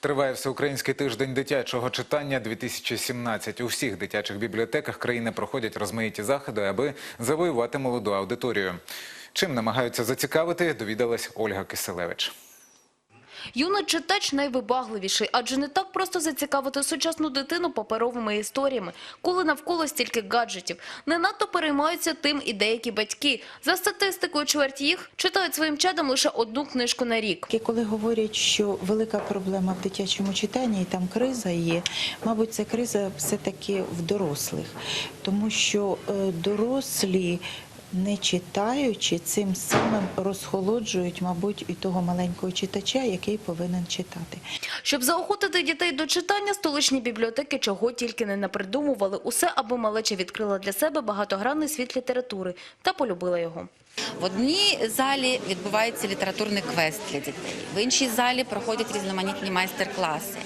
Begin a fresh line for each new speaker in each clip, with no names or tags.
Триває всеукраїнський тиждень дитячого читання 2017. У всіх дитячих бібліотеках країни проходять розмаїті заходи, аби завоювати молоду аудиторію. Чим намагаються зацікавити, довідалась Ольга Киселевич.
Юний читач найвибагливіший, адже не так просто зацікавити сучасну дитину паперовими історіями, коли навколо стільки гаджетів. Не надто переймаються тим і деякі батьки. За статистикою, чверть їх читають своїм чадам лише одну книжку на рік.
Коли говорять, що велика проблема в дитячому читанні, і там криза є, мабуть, це криза все-таки в дорослих, тому що е, дорослі. Не читаючи, цим самим розхолоджують, мабуть, і того маленького читача, який повинен читати.
Щоб заохотити дітей до читання, столичні бібліотеки чого тільки не напридумували. Усе, аби малеча відкрила для себе багатогранний світ літератури та полюбила його.
В одній залі відбувається літературний квест для дітей, в іншій залі проходять різноманітні майстер-класи,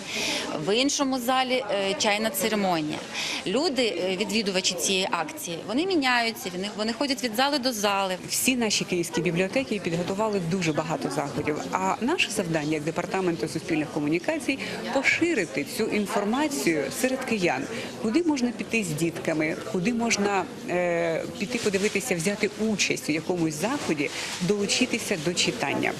в іншому залі е, чайна церемонія. Люди, е, відвідувачі цієї акції, вони міняються, вони, ходять від зали до зали.
Всі наші київські бібліотеки підготували дуже багато заходів. А наше завдання як департаменту суспільних комунікацій поширити цю інформацію серед киян, куди можна піти з дітками, куди можна е, піти подивитися, взяти участь у якомусь заході, долучитися до читання.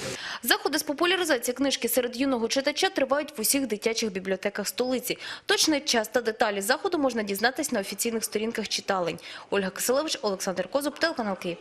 Заходи з популяризації книжки серед юного читача тривають в усіх дитячих бібліотеках столиці. Точний час та деталі заходу можна дізнатись на офіційних сторінках читалень. Ольга Киселевич, Олександр Козуб, телеканал Київ.